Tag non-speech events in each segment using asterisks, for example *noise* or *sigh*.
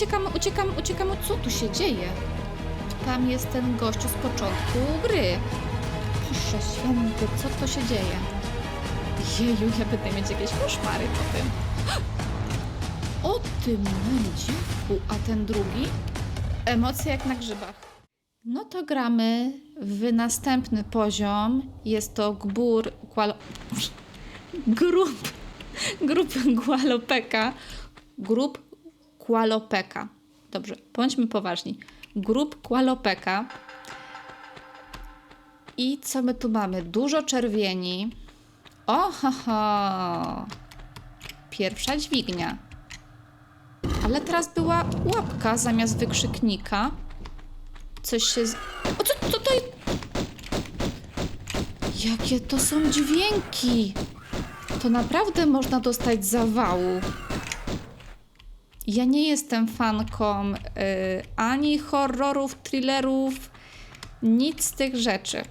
uciekamy, uciekamy, uciekamy. Co tu się dzieje? Tam jest ten gościu z początku gry. Boże święty, co to się dzieje? Jeju, ja będę mieć jakieś koszmary po tym. O tym dziwku, a ten drugi? Emocje jak na grzybach. No to gramy w następny poziom. Jest to gbur Kualo... Grup... Grup Gualopeka. Grup Kualopeka. Dobrze, bądźmy poważni. Grup Kualopeka. I co my tu mamy? Dużo czerwieni. O, ho, ho. Pierwsza dźwignia. Ale teraz była łapka zamiast wykrzyknika. Coś się. Z... O, co, jest? Jakie to są dźwięki? To naprawdę można dostać zawału. Ja nie jestem fanką y, ani horrorów, thrillerów, nic z tych rzeczy.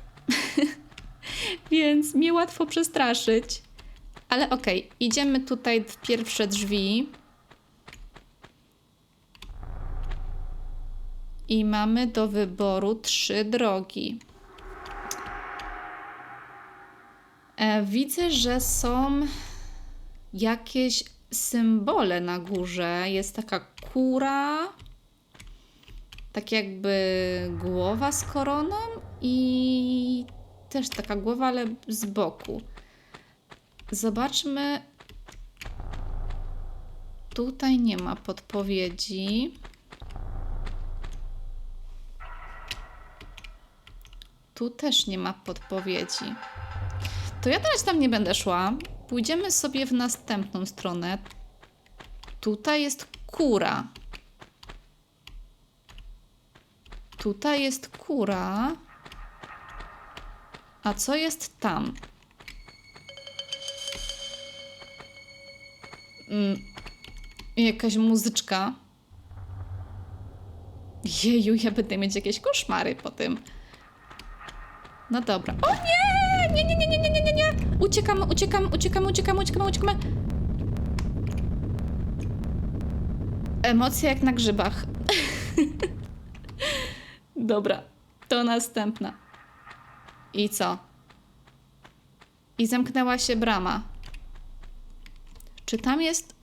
*laughs* Więc mnie łatwo przestraszyć. Ale okej, idziemy tutaj w pierwsze drzwi. I mamy do wyboru trzy drogi. E, widzę, że są jakieś symbole na górze. Jest taka kura, tak jakby głowa z koroną i też taka głowa, ale z boku. Zobaczmy. Tutaj nie ma podpowiedzi. Tu też nie ma podpowiedzi. To ja teraz tam nie będę szła. Pójdziemy sobie w następną stronę. Tutaj jest kura. Tutaj jest kura. A co jest tam? Mm, jakaś muzyczka. Jeju, ja będę mieć jakieś koszmary po tym. No dobra. O nie! Nie, nie, nie, nie, nie, nie, nie! Uciekamy, uciekamy, uciekamy, uciekamy, uciekamy, uciekamy. Emocje jak na grzybach. *laughs* dobra, to następna. I co? I zamknęła się brama. Czy tam jest.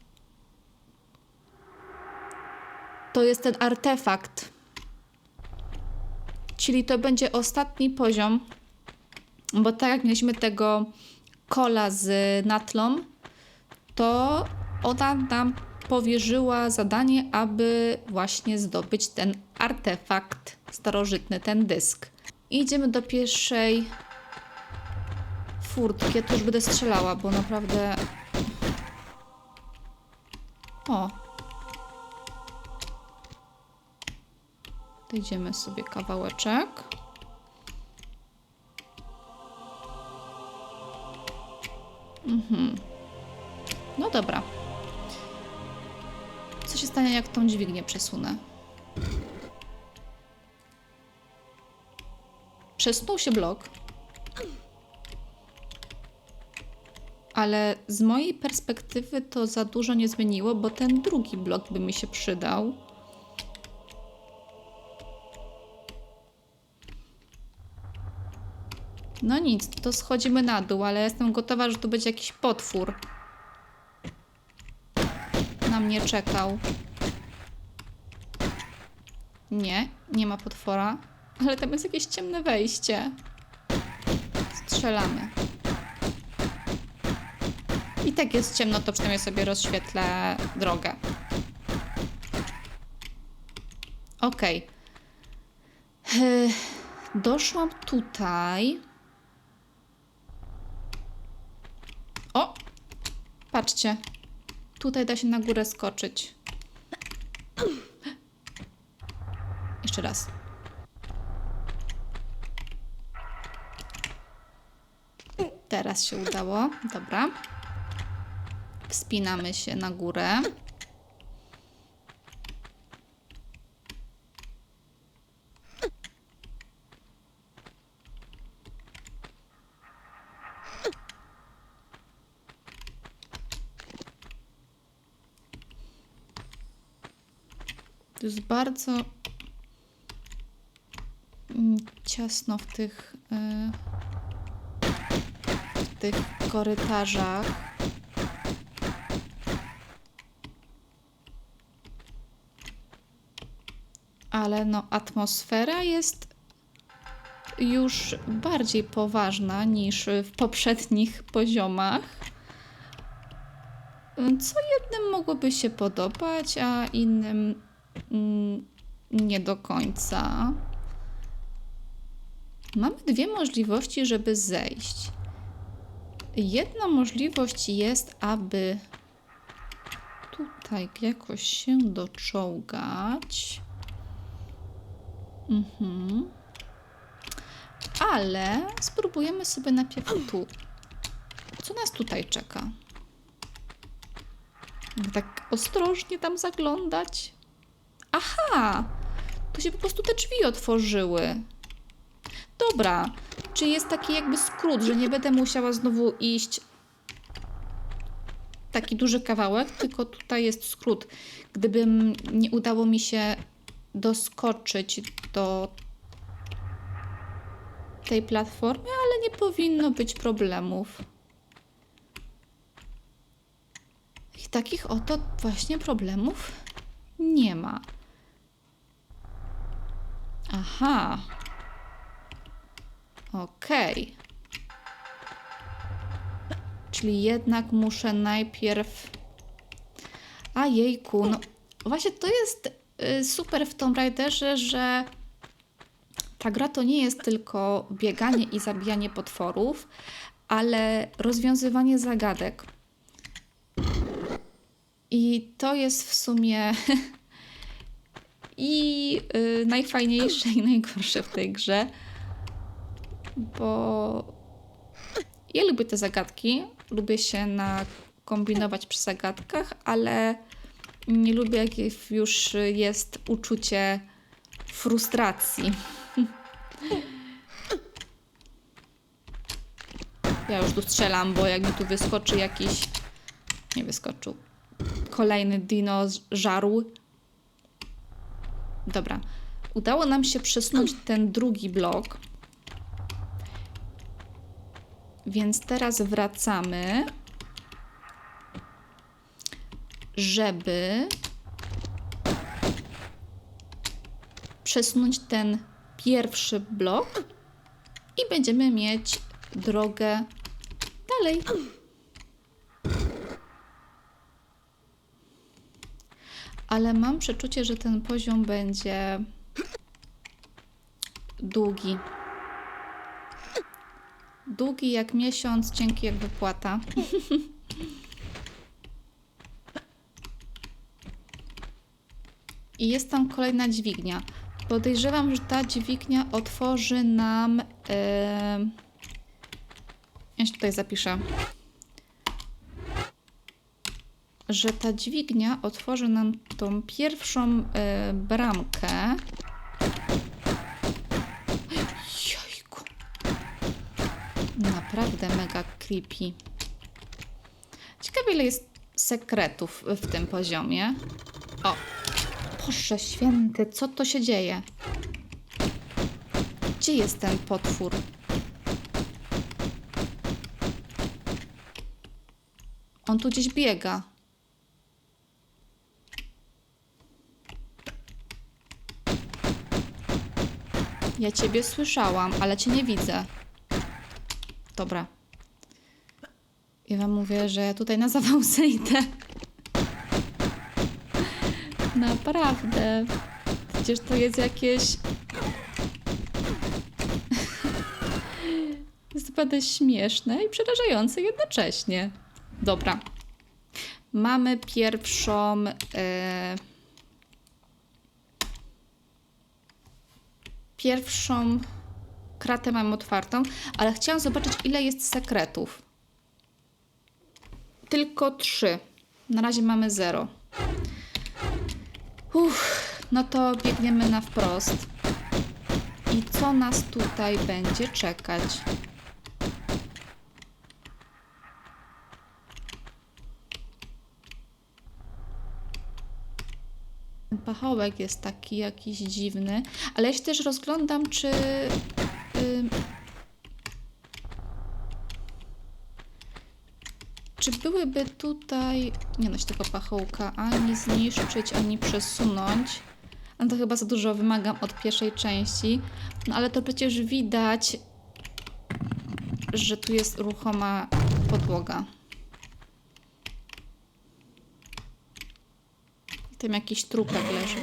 To jest ten artefakt. Czyli to będzie ostatni poziom, bo tak jak mieliśmy tego kola z natlą, to ona nam powierzyła zadanie, aby właśnie zdobyć ten artefakt starożytny, ten dysk. Idziemy do pierwszej furtki. Ja tu już będę strzelała, bo naprawdę... O! Dojdziemy sobie kawałeczek. Mhm. No dobra. Co się stanie, jak tą dźwignię przesunę? Przesunął się blok. Ale z mojej perspektywy to za dużo nie zmieniło, bo ten drugi blok by mi się przydał. No nic, to schodzimy na dół, ale jestem gotowa, że tu będzie jakiś potwór. Na mnie czekał. Nie, nie ma potwora. Ale tam jest jakieś ciemne wejście. Strzelamy. I tak jest ciemno, to przynajmniej sobie rozświetlę drogę. Okej. Okay. Doszłam tutaj. O! Patrzcie. Tutaj da się na górę skoczyć. Jeszcze raz. Teraz się udało. Dobra. Wspinamy się na górę. To jest bardzo mm, ciasno w tych, y, w tych korytarzach. Ale no, atmosfera jest już bardziej poważna niż w poprzednich poziomach. Co jednym mogłoby się podobać, a innym nie do końca. Mamy dwie możliwości, żeby zejść. Jedna możliwość jest, aby tutaj jakoś się doczołgać. Mhm. Ale spróbujemy sobie najpierw tu. Co nas tutaj czeka? Tak ostrożnie tam zaglądać. Aha! Tu się po prostu te drzwi otworzyły. Dobra. Czy jest taki jakby skrót, że nie będę musiała znowu iść taki duży kawałek, tylko tutaj jest skrót. Gdybym nie udało mi się doskoczyć do tej platformy, ale nie powinno być problemów. I takich oto właśnie problemów nie ma. Aha. Okej. Czyli jednak muszę najpierw. A jejku, no właśnie to jest y, super w Tomb Raiderze, że ta gra to nie jest tylko bieganie i zabijanie potworów, ale rozwiązywanie zagadek. I to jest w sumie *laughs* i y, najfajniejsze i najgorsze w tej grze, bo ja lubię te zagadki, lubię się nakombinować przy zagadkach, ale nie lubię, jak już jest uczucie frustracji. *laughs* Ja już tu strzelam, bo jak mi tu wyskoczy jakiś. Nie wyskoczył. Kolejny dino żarł. Dobra. Udało nam się przesunąć *clears throat* ten drugi blok. Więc teraz wracamy, żeby przesunąć ten pierwszy blok i będziemy mieć drogę dalej. Ale mam przeczucie, że ten poziom będzie długi. Długi jak miesiąc, cienki jak wypłata. I jest tam kolejna dźwignia. Podejrzewam, że ta dźwignia otworzy nam. Yy... Ja się tutaj zapiszę. Że ta dźwignia otworzy nam tą pierwszą yy, bramkę. Jojku. Naprawdę mega creepy. Ciekawe, ile jest sekretów w tym poziomie. O, Boże święty, co to się dzieje? Gdzie jest ten potwór? On tu gdzieś biega. Ja ciebie słyszałam, ale cię nie widzę. Dobra. Ja wam mówię, że ja tutaj na zawał *laughs* zejdę. Naprawdę. Przecież to jest jakieś. *laughs* jest naprawdę śmieszne i przerażające jednocześnie. Dobra. Mamy pierwszą. E... Pierwszą kratę mam otwartą, ale chciałam zobaczyć, ile jest sekretów. Tylko trzy. Na razie mamy zero. Uff, no to biegniemy na wprost. I co nas tutaj będzie czekać? Pachołek jest taki jakiś dziwny, ale ja się też rozglądam, czy. czy byłyby tutaj. Nie no, się tego pachołka ani zniszczyć, ani przesunąć. No to chyba za dużo wymagam od pierwszej części. No ale to przecież widać, że tu jest ruchoma podłoga. Tam jakiś trupek leży.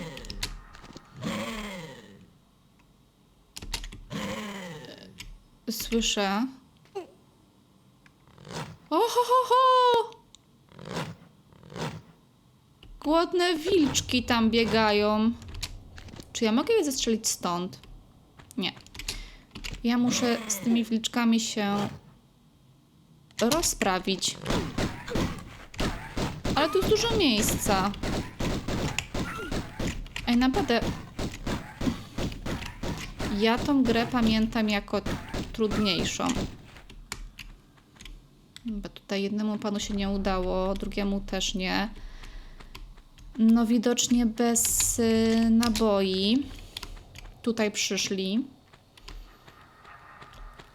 Słyszę. O, ho, ho, ho! Głodne wilczki tam biegają. Czy ja mogę je zestrzelić stąd? Nie. Ja muszę z tymi wilczkami się rozprawić. Ale tu jest dużo miejsca. Ej, naprawdę. Ja tą grę pamiętam jako trudniejszą. Bo tutaj jednemu panu się nie udało, drugiemu też nie. No widocznie bez y, naboi. Tutaj przyszli.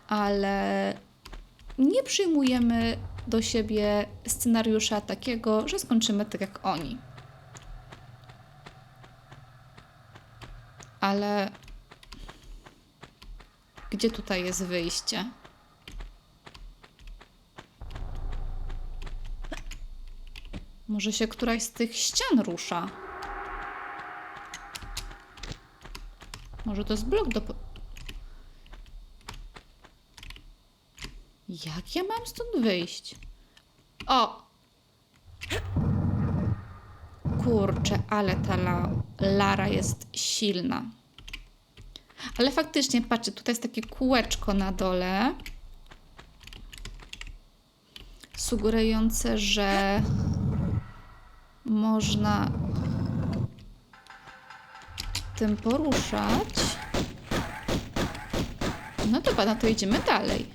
Ale nie przyjmujemy do siebie scenariusza takiego, że skończymy tak jak oni. Ale gdzie tutaj jest wyjście? Może się któraś z tych ścian rusza? Może to jest blok do. Jak ja mam stąd wyjść? O! Kurczę, ale ta la Lara jest silna. Ale faktycznie, patrzcie, tutaj jest takie kółeczko na dole. Sugerujące, że można tym poruszać. No to no to idziemy dalej.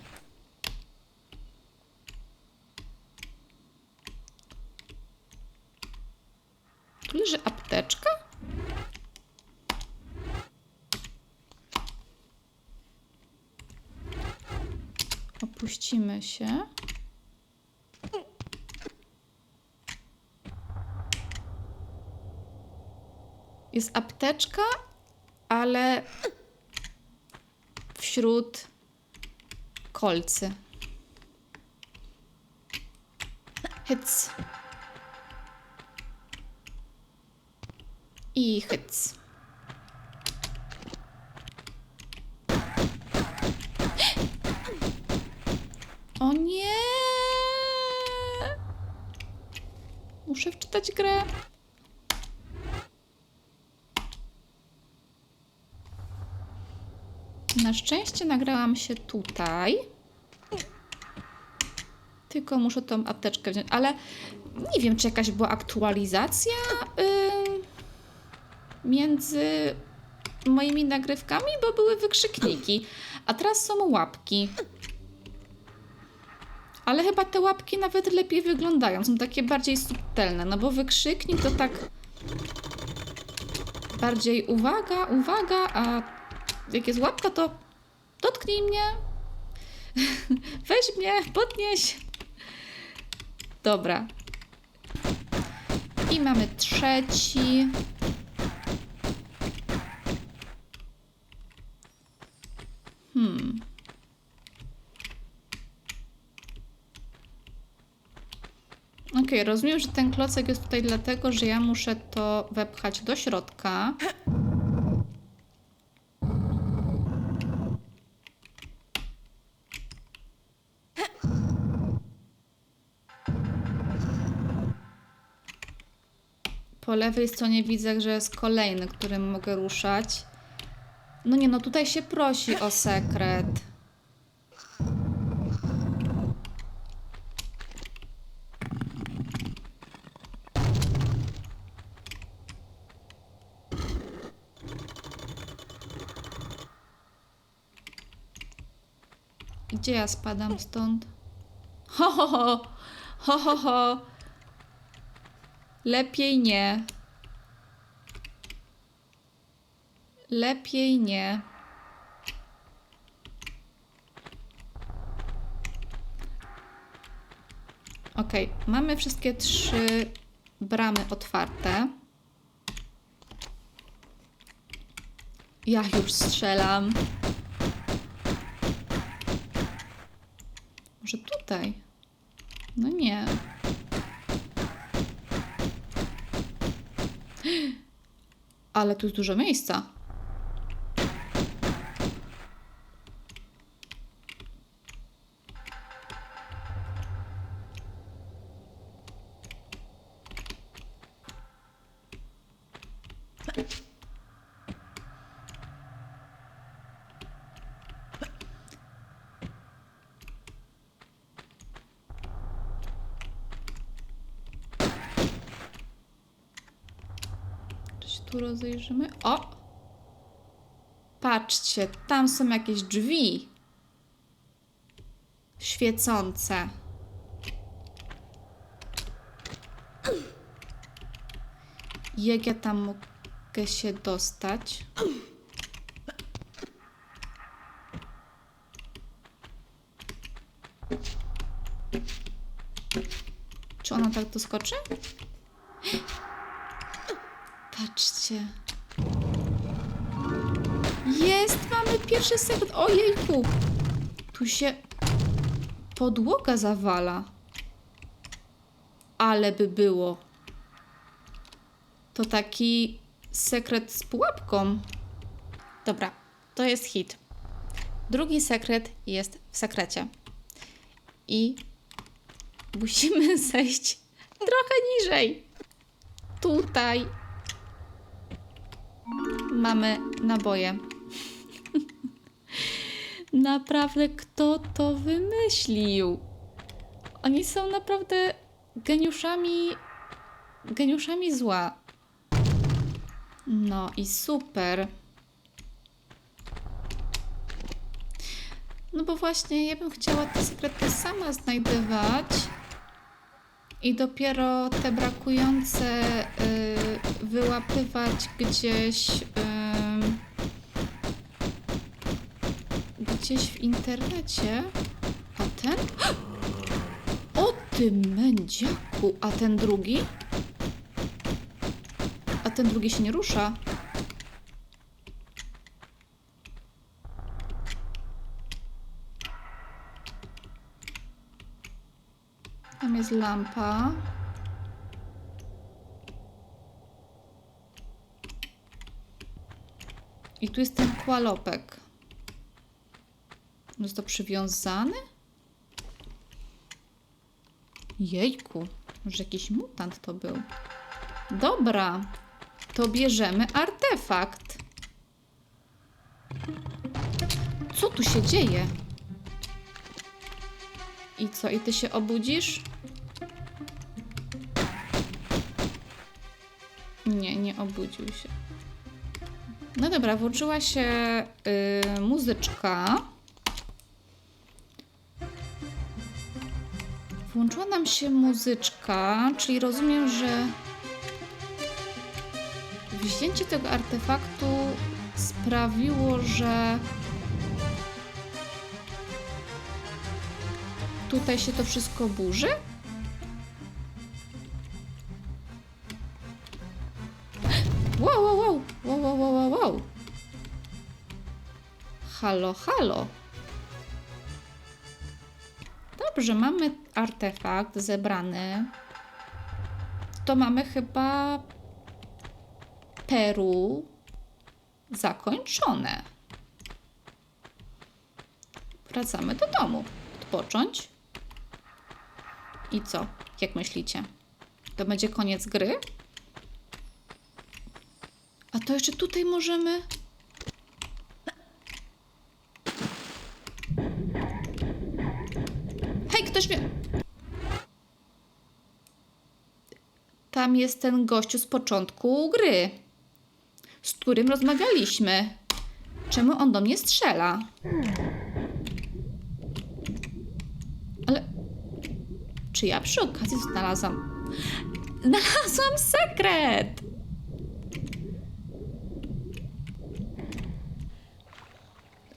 Tu leży apteczka? Się. Jest apteczka, ale wśród kolcy. Hyc. I hyc. O nie! Muszę wczytać grę. Na szczęście nagrałam się tutaj. Tylko muszę tą apteczkę wziąć, ale nie wiem, czy jakaś była aktualizacja ym, między moimi nagrywkami, bo były wykrzykniki, a teraz są łapki. Ale chyba te łapki nawet lepiej wyglądają, są takie bardziej subtelne, no bo wykrzyknik to tak bardziej uwaga, uwaga, a jak jest łapka, to dotknij mnie, *laughs* weź mnie, podnieś. Dobra. I mamy trzeci. Hmm. Okej, rozumiem, że ten klocek jest tutaj dlatego, że ja muszę to wepchać do środka. Po lewej stronie widzę, że jest kolejny, którym mogę ruszać. No nie, no tutaj się prosi o sekret. Ja spadam stąd? Ho, ho, ho, ho, ho, ho. Lepiej nie. Lepiej nie. Ok, mamy wszystkie trzy bramy otwarte. Ja już strzelam. Może tutaj? No nie. *gasps* Ale tu jest dużo miejsca. Tu rozejrzymy? O! Patrzcie, tam są jakieś drzwi. Świecące. Jak ja tam mogę się dostać? Czy ona tak doskoczy? Jest! Mamy pierwszy sekret. Ojejku! Tu się podłoga zawala. Ale by było. To taki sekret z pułapką. Dobra, to jest hit. Drugi sekret jest w sekrecie. I musimy *laughs* zejść trochę niżej. Tutaj mamy naboje. *laughs* naprawdę, kto to wymyślił? Oni są naprawdę geniuszami, geniuszami zła. No i super. No bo właśnie ja bym chciała te sekrety sama znajdywać i dopiero te brakujące y, wyłapywać gdzieś y, gdzieś w internecie. A ten? O ty mędziaku! A ten drugi? A ten drugi się nie rusza. Lampa. I tu jest ten kłalopek. Jest to przywiązany? Jejku, może jakiś mutant to był. Dobra, to bierzemy artefakt. Co tu się dzieje? I co, i ty się obudzisz? Nie, nie obudził się. No dobra, włączyła się y, muzyczka. Włączyła nam się muzyczka, czyli rozumiem, że wzięcie tego artefaktu sprawiło, że tutaj się to wszystko burzy? Halo, halo. Dobrze, mamy artefakt zebrany. To mamy chyba Peru zakończone. Wracamy do domu. Odpocząć. I co? Jak myślicie? To będzie koniec gry? A to jeszcze tutaj możemy. Hej, ktoś mnie. Tam jest ten gościu z początku gry, z którym rozmawialiśmy. Czemu on do mnie strzela? Ale. Czy ja przy okazji znalazłam. Znalazłam sekret!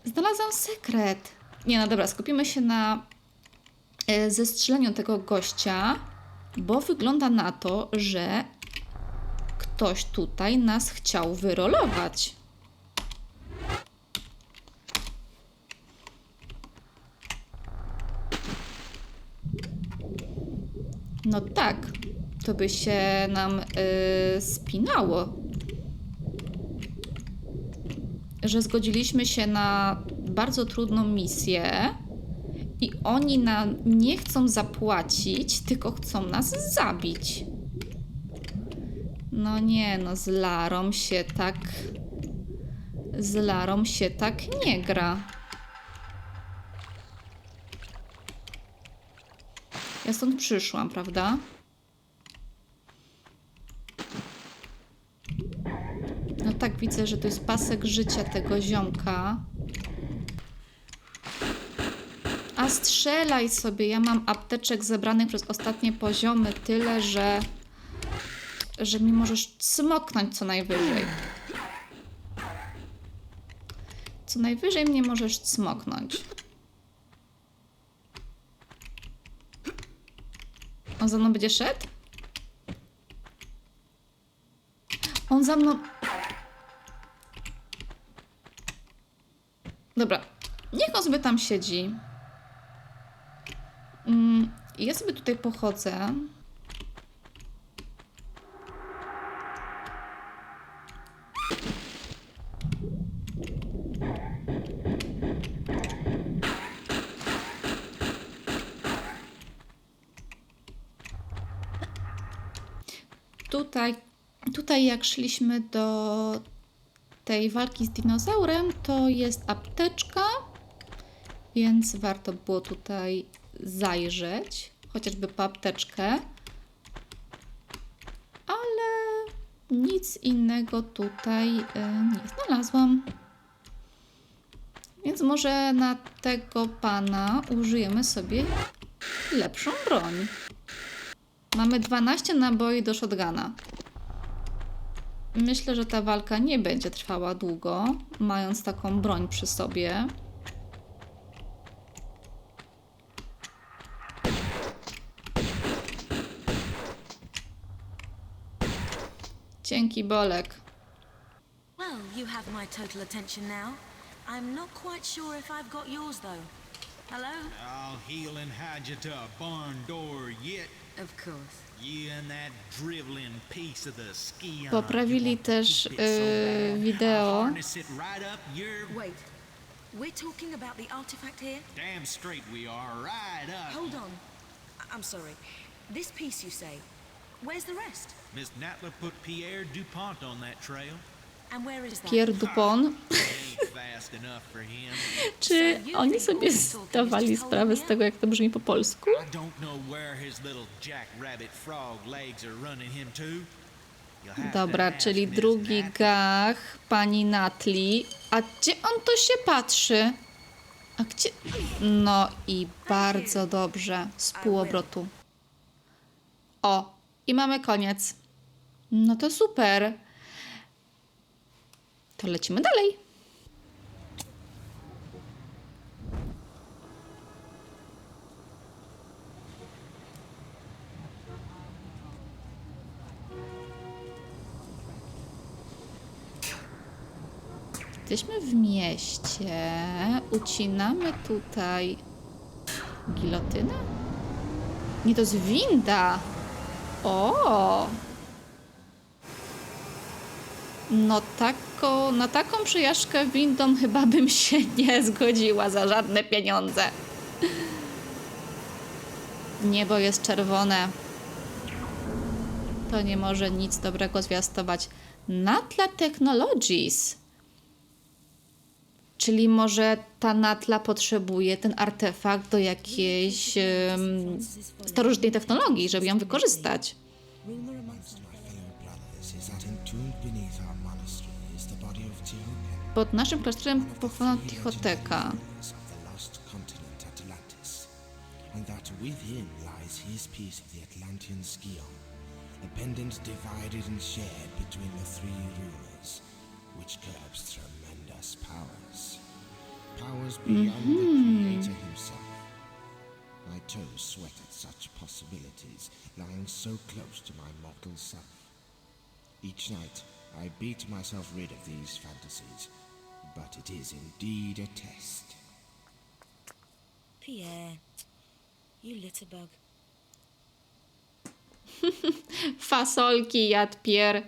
Znalazłam sekret. Nie, no dobra, skupimy się na e, zestrzeleniu tego gościa, bo wygląda na to, że ktoś tutaj nas chciał wyrolować. No tak, to by się nam y, spinało. Że zgodziliśmy się na bardzo trudną misję i oni nam nie chcą zapłacić, tylko chcą nas zabić. No nie, no z Larą się tak. Z Larą się tak nie gra. Ja stąd przyszłam, prawda? No tak, widzę, że to jest pasek życia tego ziomka. A strzelaj sobie, ja mam apteczek zebranych przez ostatnie poziomy tyle, że że mi możesz cmoknąć co najwyżej. Co najwyżej mnie możesz cmoknąć. On za mną będzie szedł? On za mną... Dobra, niech on sobie tam siedzi. Mm, ja sobie tutaj pochodzę. Tutaj, tutaj jak szliśmy do tej walki z dinozaurem, to jest apteczka, więc warto było tutaj zajrzeć, chociażby po apteczkę. Ale nic innego tutaj y, nie znalazłam. Więc może na tego pana użyjemy sobie lepszą broń. Mamy 12 naboi do shotguna. Myślę, że ta walka nie będzie trwała długo, mając taką broń przy sobie. Dzięki, Bolek. Well, you have my total attention now. I'm not quite sure if I've got yours, though. Hello? I'll heel and hide you to a barn door yet. Of course. You and that driveling piece of the ski Poprawili też yy, wideo. Right your Wait. We're talking about the artifact here? damn straight we are right up. Hold on. I- I'm sorry. This piece, you say. Where's the rest? Miss Natla put Pierre DuPont on that trail. And where is that? Pierre Dupont. Ain't fast enough for him. *laughs* Czy oni sobie zdawali sprawę z tego, jak to brzmi po polsku? I don't know where his little jackrabbit frog legs are running him to. You'll have to Dobra, czyli drugi gach pani Natli. A gdzie on to się patrzy? A gdzie? No i bardzo dobrze. Z półobrotu. O, i mamy koniec. No to super. To lecimy dalej. Jesteśmy w mieście. Ucinamy tutaj gilotynę? Nie, to jest winda. O! No tako, na taką przejażdżkę windą chyba bym się *laughs* nie zgodziła za żadne pieniądze. Niebo jest czerwone. To nie może nic dobrego zwiastować. Natla Technologies. Czyli może ta Natla potrzebuje ten artefakt do jakiejś em, starożytnej technologii, żeby ją wykorzystać. Pod naszym klasztorem pochowano Tichoteka. and that within lies his piece of the Atlantean Skion, a pendant divided and shared between the three rulers, which curbs tremendous powers. powers beyond the mm-hmm. Creator himself. My toes sweat at such possibilities, lying so close to my mortal self. Each night, I beat myself rid of these fantasies, but it is indeed a test. Pierre, you litterbug. *laughs* Fasolki jadł Pier.